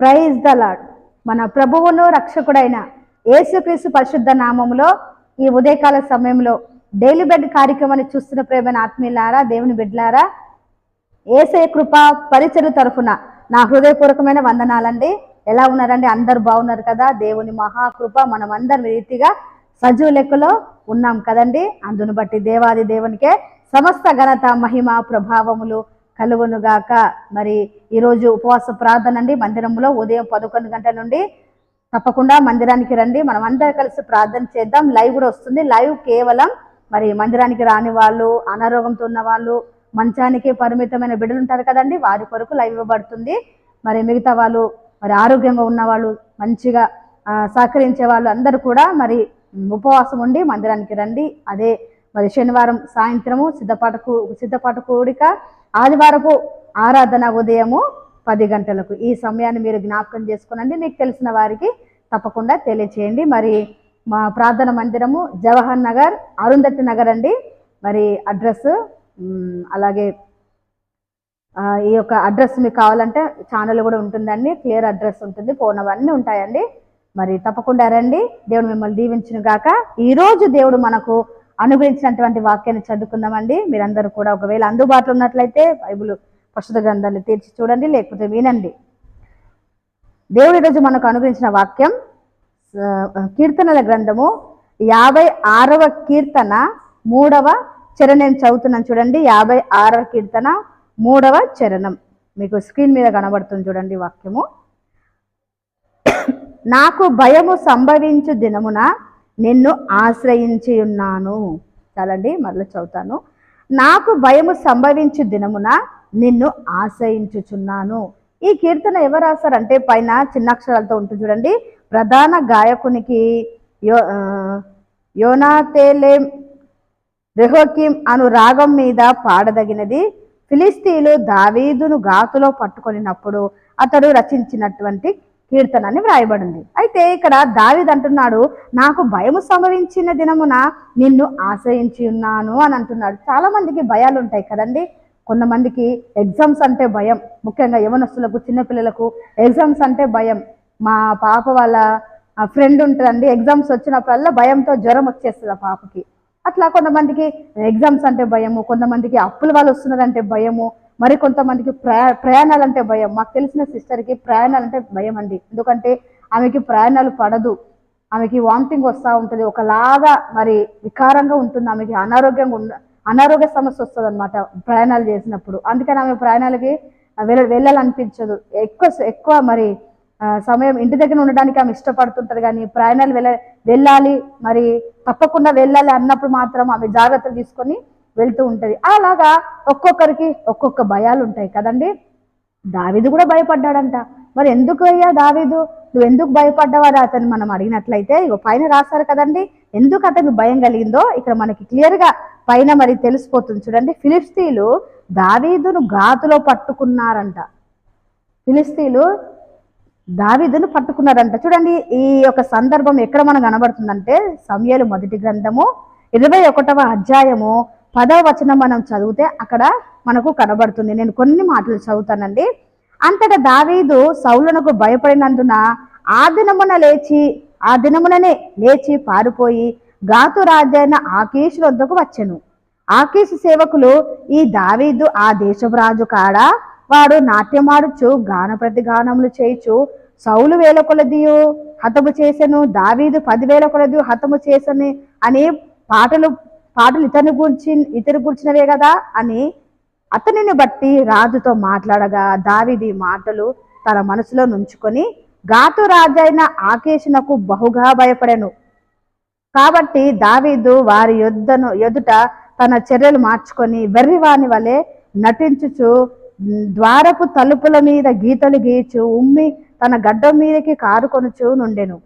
Praise the lord మన ప్రభువును రక్షకుడైన యేసుక్రీస్తు పరిశుద్ధ నామములో ఈ ఉదయకాల సమయంలో డైలీ బెడ్ కార్యక్రమాన్ని చూస్తున్న ప్రేమైన ఆత్మీయులారా దేవుని బిడ్డలారా ఏసే కృప పరిచయ తరఫున నా హృదయపూర్వకమైన వందనాలండి. ఎలా ఉన్నారండి? అందరు బాగున్నారు కదా? దేవుని మహాకృప మనం అందరి రీతిగా సజీవ లెక్కలో ఉన్నాం కదండి. అందును బట్టి దేవాది దేవునికే సమస్త ఘనత మహిమ ప్రభావములు కలుగునుగాక మరి ఈరోజు ఉపవాస ప్రార్థన అండి. మందిరంలో ఉదయం పదకొండు గంటల నుండి తప్పకుండా మందిరానికి రండి. మనం అందరం కలిసి ప్రార్థన చేద్దాం. లైవ్ కూడా వస్తుంది. లైవ్ కేవలం మరి మందిరానికి రాని వాళ్ళు అనారోగ్యంతో ఉన్న వాళ్ళు మంచానికి పరిమితమైన బిడ్డలు ఉంటారు కదండి. వారి కొరకు లైవ్ ఇవ్వబడుతుంది. మరి మిగతా వాళ్ళు మరి ఆరోగ్యంగా ఉన్న వాళ్ళు మంచిగా సహకరించే వాళ్ళు అందరూ కూడా మరి ఉపవాసం ఉండి మందిరానికి రండి. అదే మరి శనివారం సాయంత్రము సిద్ధపాటకు సిద్ధపాట కూడిక ఆదివారపు ఆరాధన ఉదయము పది గంటలకు. ఈ సమయాన్ని మీరు జ్ఞాపకం చేసుకునండి. మీకు తెలిసిన వారికి తప్పకుండా తెలియచేయండి. మరి మా ప్రార్థన మందిరము జవహర్ నగర్ అరుంధతి నగర్ అండి. మరి అడ్రస్ అలాగే ఈ యొక్క అడ్రస్ మీకు కావాలంటే ఛానల్ కూడా ఉంటుందండి. క్లియర్ అడ్రస్ ఉంటుంది. ఫోన్ అవన్నీ ఉంటాయండి. మరి తప్పకుండా రండి. దేవుడు మిమ్మల్ని దీవించిన గాక ఈరోజు దేవుడు మనకు అనుగ్రహించినటువంటి వాక్యాన్ని చదువుకుందామండి. మీరందరూ కూడా ఒకవేళ అందుబాటులో ఉన్నట్లయితే బైబుల్ ప్రస్తుత గ్రంథాన్ని తీర్చి చూడండి లేకపోతే వినండి. దేవుడు ఈరోజు మనకు అనుగ్రహించిన వాక్యం కీర్తనల గ్రంథము యాభై ఆరవ కీర్తన మూడవ చరణం నేను చదువుతున్నాను చూడండి. యాభై ఆరవ కీర్తన మూడవ చరణం. మీకు స్క్రీన్ మీద కనబడుతుంది చూడండి వాక్యము. నాకు భయము సంభవించు దినమున నిన్ను ఆశ్రయించి ఉన్నాను. చాలండి మరలా చదువుతాను. నాకు భయము సంభవించు దినమున నిన్ను ఆశ్రయించుచున్నాను. ఈ కీర్తన ఎవరు రాస్తారంటే పైన చిన్న అక్షరాలతో ఉంటుంది చూడండి. ప్రధాన గాయకునికి యో ఆ, యోనాతేలే రెహోకిం అను రాగం మీద పాడదగినది. ఫిలిస్తీన్లు దావీదును గాతులో పట్టుకొనినప్పుడు అతడు రచించినటువంటి కీర్తన అని వ్రాయబడింది. అయితే ఇక్కడ దావిద్ అంటున్నాడు నాకు భయము సంభవించిన దినమున నిన్ను ఆశ్రయించి ఉన్నాను అని అంటున్నాడు. చాలా మందికి భయాలు ఉంటాయి కదండి. కొంతమందికి ఎగ్జామ్స్ అంటే భయం. ముఖ్యంగా యవనస్తులకు చిన్నపిల్లలకు ఎగ్జామ్స్ అంటే భయం. మా పాప వాళ్ళ ఫ్రెండ్ ఉంటుందండి ఎగ్జామ్స్ వచ్చినప్పుడల్లా భయంతో జ్వరం వచ్చేస్తుంది ఆ పాపకి. అట్లా కొంతమందికి ఎగ్జామ్స్ అంటే భయము కొంతమందికి అప్పుల వాళ్ళు వస్తున్నారంటే భయము మరి కొంతమందికి ప్రయా ప్రయాణాలు అంటే భయం. మాకు తెలిసిన సిస్టర్కి ప్రయాణాలు అంటే భయం అండి. ఎందుకంటే ఆమెకి ప్రయాణాలు పడదు. ఆమెకి వామిటింగ్ వస్తూ ఉంటుంది. ఒకలాగా మరి వికారంగా ఉంటుంది. ఆమెకి అనారోగ్యంగా ఉండ అనారోగ్య సమస్య వస్తుంది అనమాట ప్రయాణాలు చేసినప్పుడు. అందుకని ఆమె ప్రయాణాలకి వెళ్ళ వెళ్ళాలనిపించదు. ఎక్కువ ఎక్కువ మరి సమయం ఇంటి దగ్గర ఉండడానికి ఆమె ఇష్టపడుతుంటుంది కానీ ప్రయాణాలు వెళ్ళ వెళ్ళాలి. మరి తప్పకుండా వెళ్ళాలి అన్నప్పుడు మాత్రం ఆమె జాగ్రత్తలు తీసుకొని వెళ్తూ ఉంటుంది. అలాగా ఒక్కొక్కరికి ఒక్కొక్క భయాలు ఉంటాయి కదండి. దావీదు కూడా భయపడ్డాడంట. మరి ఎందుకు అయ్యా దావీదు? నువ్వు ఎందుకు భయపడ్డావారు అతను మనం అడిగినట్లయితే ఇగో పైన రాస్తారు కదండి. ఎందుకు అతనికి భయం కలిగిందో ఇక్కడ మనకి క్లియర్గా పైన మరి తెలిసిపోతుంది చూడండి. ఫిలిస్తీన్లు దావీదును గాతులో పట్టుకున్నారంట. ఫిలిస్తీన్లు దావీదును పట్టుకున్నారంట. చూడండి ఈ యొక్క సందర్భం ఎక్కడ మనకు కనబడుతుందంటే సమయలు మొదటి గ్రంథము ఇరవై ఒకటవ అధ్యాయము పదవ వచనం మనం చదివితే అక్కడ మనకు కనబడుతుంది. నేను కొన్ని మాటలు చదువుతానండి. అంతటా దావీదు సౌలనకు భయపడినందున ఆ దినమున లేచి ఆ దినముననే లేచి పారిపోయి గాతు రాజైన ఆకీషు వద్దకు వచ్చెను. ఆకీషు సేవకులు ఈ దావీదు ఆ దేశపు రాజు కాడా వాడు నాట్యమాడుచు గాన ప్రతిగానములు చేయుచు సౌలు వేల కొలదియు హతము చేసెను దావీదు పదివేల కొలది హతము చేసని అని పాటలు పాటలు ఇతని గురించి ఇతని గురించినవే కదా అని అతనిని బట్టి రాజుతో మాట్లాడగా దావిది మాటలు తన మనసులో నుంచుకొని గాతు రాజైన ఆకేషునకు బహుగా భయపడెను. కాబట్టి దావీదు వారి యొద్దను ఎదుట తన చర్యలు మార్చుకొని వెర్రివాని వలె నటించుచు ద్వారపు తలుపుల మీద గీతలు గీచు ఉమ్మి తన గడ్డ మీదకి కారుకొనుచు నుండెను.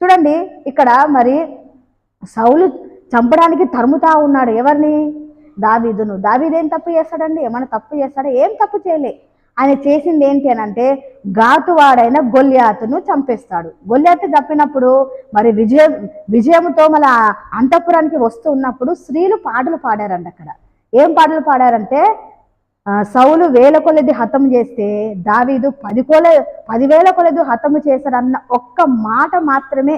చూడండి ఇక్కడ మరి సౌలు చంపడానికి తరుముతా ఉన్నాడు ఎవరిని? దావీదును. దావీదేం ఏం తప్పు చేస్తాడండి? ఏమైనా తప్పు చేస్తాడా? ఏం తప్పు చేయలే. ఆయన చేసింది ఏంటి అని అంటే ఘాతువాడైన గొల్యాతును చంపేస్తాడు. గొల్యాతు తప్పినప్పుడు మరి విజయం విజయంతో మన అంతఃపురానికి వస్తూ ఉన్నప్పుడు స్త్రీలు పాటలు పాడారంట అక్కడ. ఏం పాటలు పాడారంటే సౌలు వేల కొలది హతం చేస్తే దావీదు పది కొల పదివేల కొలది హతము చేశారన్న ఒక్క మాట మాత్రమే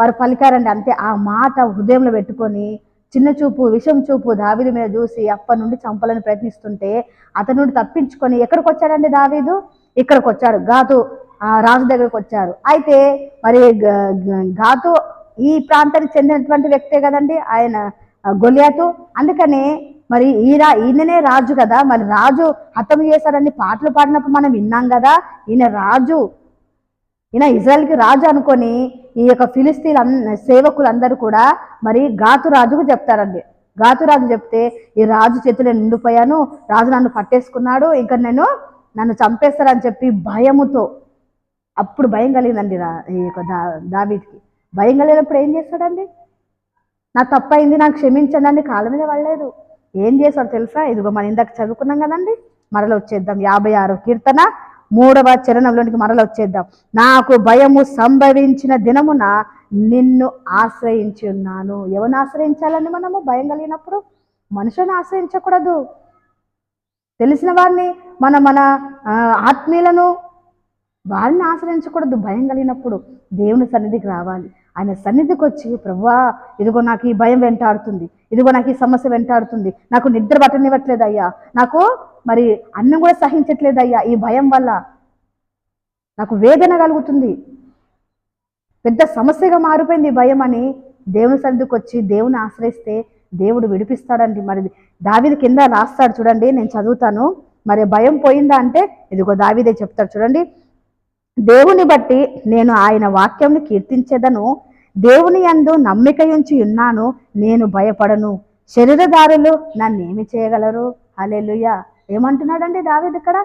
వారు పలికారండి అంతే. ఆ మాట హృదయంలో పెట్టుకొని చిన్న చూపు విషం చూపు దావీదు మీద చూసి అప్పటి నుండి చంపాలని ప్రయత్నిస్తుంటే అతని నుండి తప్పించుకొని ఎక్కడికి వచ్చాడండి దావీదు? ఇక్కడికి వచ్చాడు. గాతు రాజు దగ్గరకు వచ్చారు. అయితే మరి గ- గాతు ఈ ప్రాంతానికి చెందినటువంటి వ్యక్తే కదండి ఆయన గొలియాతు. అందుకనే మరి ఈ రా ఈయననే రాజు కదా. మరి రాజు హతం చేశారని పాటలు పాడినప్పుడు మనం విన్నాం కదా ఈయన రాజు ఈయన ఇజ్రాయల్కి రాజు అనుకొని ఈ యొక్క ఫిలిస్తీన్ సేవకులందరూ కూడా మరి గాతు రాజుకు చెప్తారండి. గాతు రాజు చెప్తే ఈ రాజు చేతిలో నిండిపోయాను రాజు నన్ను పట్టేసుకున్నాడు ఇంకా నేను నన్ను చంపేస్తారని చెప్పి భయముతో. అప్పుడు భయం కలిగిందండి రా ఈ యొక్క దా దావీదికి. భయం కలిగినప్పుడు ఏం చేస్తాడండి? నా తప్పైంది నాకు క్షమించండి అండి కాళ్ళ మీద పడలేదు. ఏం చేశాడు తెలుసా? ఇదిగో మనం ఇందాక చదువుకున్నాం కదండి మరల వచ్చేద్దాం యాభై ఆరు కీర్తన మూడవ చరణంలోనికి మరల వచ్చేద్దాం. నాకు భయము సంభవించిన దినమున నిన్ను ఆశ్రయించి ఉన్నాను. ఎవరిని ఆశ్రయించాలని మనము? భయం కలిగినప్పుడు? మనుషులను ఆశ్రయించకూడదు. తెలిసిన వారిని మన మన ఆత్మీయులను వారిని ఆశ్రయించకూడదు. భయం కలిగినప్పుడు దేవుని సన్నిధికి రావాలి. ఆయన సన్నిధికి వచ్చి ప్రభువా ఇదిగో నాకు ఈ భయం వెంటాడుతుంది. ఇదిగో నాకు ఈ సమస్య వెంటాడుతుంది. నాకు నిద్ర పట్టనివ్వట్లేదు అయ్యా. నాకు మరి అన్నం కూడా సహించట్లేదు అయ్యా ఈ భయం వల్ల. నాకు వేదన కలుగుతుంది. పెద్ద సమస్యగా మారిపోయింది ఈ భయం అని దేవుని సన్నిధికి వచ్చి దేవుని ఆశ్రయిస్తే దేవుడు విడిపిస్తాడండి. మరి దావిది కింద రాస్తాడు చూడండి నేను చదువుతాను. మరి భయం పోయిందా అంటే ఇదిగో దావిదే చెప్తాడు చూడండి. దేవుని బట్టి నేను ఆయన వాక్యంని కీర్తించేదను. దేవుని యందు నమ్మిక ఉంచి ఉన్నాను నేను భయపడను. శరీరదారులు నన్ను ఏమి చేయగలరు? హల్లెలూయా. ఏమంటున్నాడండి దావేది ఇక్కడ?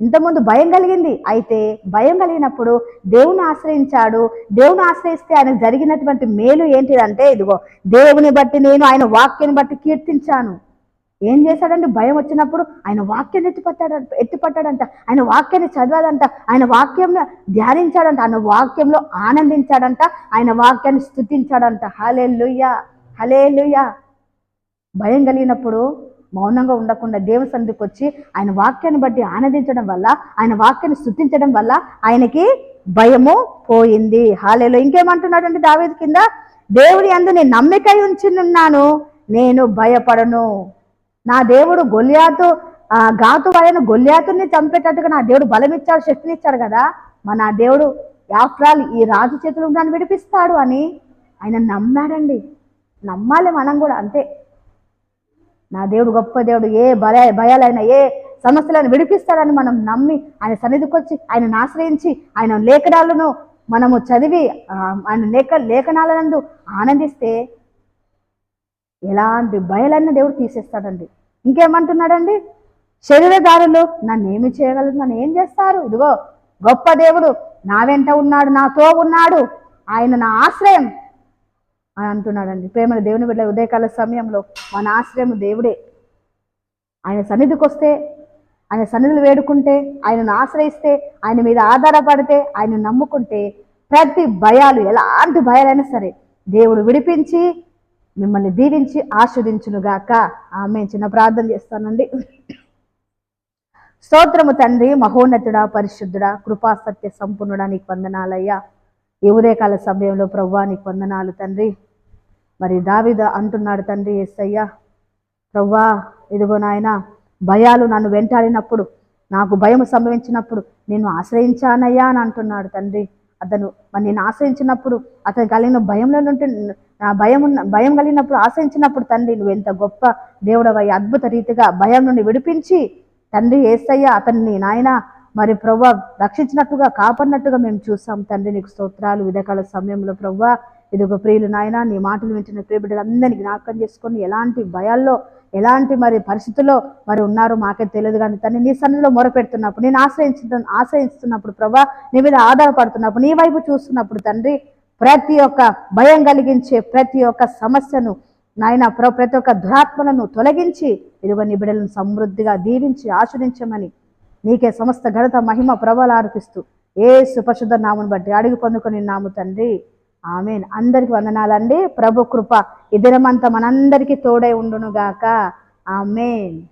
ఇంతకుముందు భయం కలిగింది. అయితే భయం కలిగినప్పుడు దేవుని ఆశ్రయించాడు. దేవుని ఆశ్రయిస్తే ఆయనకు జరిగినటువంటి మేలు ఏంటిదంటే ఇదిగో దేవుని బట్టి నేను ఆయన వాక్యాన్ని బట్టి కీర్తించాను. ఏం చేశాడంటే భయం వచ్చినప్పుడు ఆయన వాక్యాన్ని ఎత్తిపట్టాడంట ఎత్తిపట్టాడంట. ఆయన వాక్యాన్ని చదవాడంట. ఆయన వాక్యంలో ధ్యానించాడంట. ఆయన వాక్యంలో ఆనందించాడంట. ఆయన వాక్యాన్ని స్థుతించాడంట. హలే లుయ్యా హలే భయం కలిగినప్పుడు మౌనంగా ఉండకుండా దేవుని సన్నిధికి వచ్చి ఆయన వాక్యాన్ని బట్టి ఆనందించడం వల్ల ఆయన వాక్యాన్ని స్థుతించడం వల్ల ఆయనకి భయము పోయింది. హాలేలో ఇంకేమంటున్నాడండి దావేది కింద? దేవుడి అందు నేను నమ్మిక ఉంచున్నాను నేను భయపడను. నా దేవుడు గొల్యాతు ఆ గాతు వాళ్ళని గొల్యాతుని చంపేటట్టుగా నా దేవుడు బలం ఇచ్చాడు శక్తిని ఇచ్చాడు కదా. మా నా దేవుడు ఆఫ్టర్ ఈ రాజు చేతులు నన్ను విడిపిస్తాడు అని ఆయన నమ్మాడండి. నమ్మాలి మనం కూడా అంతే. నా దేవుడు గొప్ప దేవుడు ఏ భయ భయాలైనా ఏ సమస్యలను విడిపిస్తాడని మనం నమ్మి ఆయన సన్నిధికి వచ్చి ఆయనను ఆశ్రయించి ఆయన లేఖనాలను మనము చదివి ఆయన లేఖ లేఖనాలందు ఆనందిస్తే ఎలాంటి భయాలన్నీ దేవుడు తీసేస్తాడండి. ఇంకేమంటున్నాడండి? శరీరదారులు నన్ను ఏమి చేయగలరు? నన్ను ఏం చేస్తారు? ఇదిగో గొప్ప దేవుడు నా వెంట ఉన్నాడు నాతో ఉన్నాడు ఆయన నా ఆశ్రయం అని అంటున్నాడండి. ప్రేమ దేవుని బిడ్డ ఉదయకాల సమయంలో మన ఆశ్రయం దేవుడే. ఆయన సన్నిధికి వస్తే ఆయన సన్నిధులు వేడుకుంటే ఆయనను ఆశ్రయిస్తే ఆయన మీద ఆధారపడితే ఆయన నమ్ముకుంటే ప్రతి భయాలు ఎలాంటి భయాలైనా సరే దేవుడు విడిపించి మిమ్మల్ని దీవించి ఆస్వాదించునుగాక ఆమె చిన్న ప్రార్థన చేస్తానండి. స్తోత్రము తండ్రి మహోన్నతుడా పరిశుద్ధుడా కృపా సత్య సంపూర్ణుడా నీకు వందనాలయ్యా. ఈ ఉదయకాల సమయంలో ప్రవ్వా నీకు వందనాలు తండ్రి. మరి దావిద అంటున్నాడు తండ్రి ఎస్సయ్యా ప్రవ్వా ఇదిగో నాయన భయాలు నన్ను వెంటాడినప్పుడు నాకు భయం సంభవించినప్పుడు నేను ఆశ్రయించానయ్యా అని అంటున్నాడు తండ్రి. అతను మరి నేను ఆశ్రయించినప్పుడు అతను కలిగిన భయంలో నుండి నా భయం ఉన్న భయం కలిగినప్పుడు ఆశించినప్పుడు తండ్రి నువ్వు ఎంత గొప్ప దేవుడవై అద్భుత రీతిగా భయం నుండి విడిపించి తండ్రి ఏసయ్య అతన్ని నాయన మరి ప్రవ్వ రక్షించినట్టుగా కాపాడినట్టుగా మేము చూసాం. తండ్రి నీకు స్తోత్రాలు విధకాల సమయంలో ప్రవ్వ ఇదిగో ప్రియులు నాయన నీ మాటలు వింటున్న ప్రియబిడ్డలందరినీ జ్ఞాపకం చేసుకొని ఎలాంటి భయాల్లో ఎలాంటి మరి పరిస్థితుల్లో మరి ఉన్నారో మాకే తెలియదు కానీ తండ్రి నీ సన్నిధిలో మొరపెడుతున్నప్పుడు నేను ఆశ్రయించు ఆశ్రయిస్తున్నప్పుడు ప్రభా నీ మీద ఆధారపడుతున్నప్పుడు నీ వైపు చూస్తున్నప్పుడు తండ్రి ప్రతి ఒక్క భయం కలిగించే ప్రతి ఒక్క సమస్యను నాయన ప్ర- ప్రతి ఒక్క దురాత్మలను తొలగించి ఇదిగో నీ బిడ్డలను సమృద్ధిగా దీవించి ఆశ్రయించమని నీకే సమస్త ఘనత మహిమ ప్రభలు ఆరోపిస్తూ ఏ సుపరిశుద్ధ నామును బట్టి అడిగి పొందుకొని నాము తండ్రి. ఆమెన్. అందరికి వందనాలండి. ప్రభు కృప ఈ దినమంతా మనందరికీ తోడై ఉండునుగాక. ఆమెన్.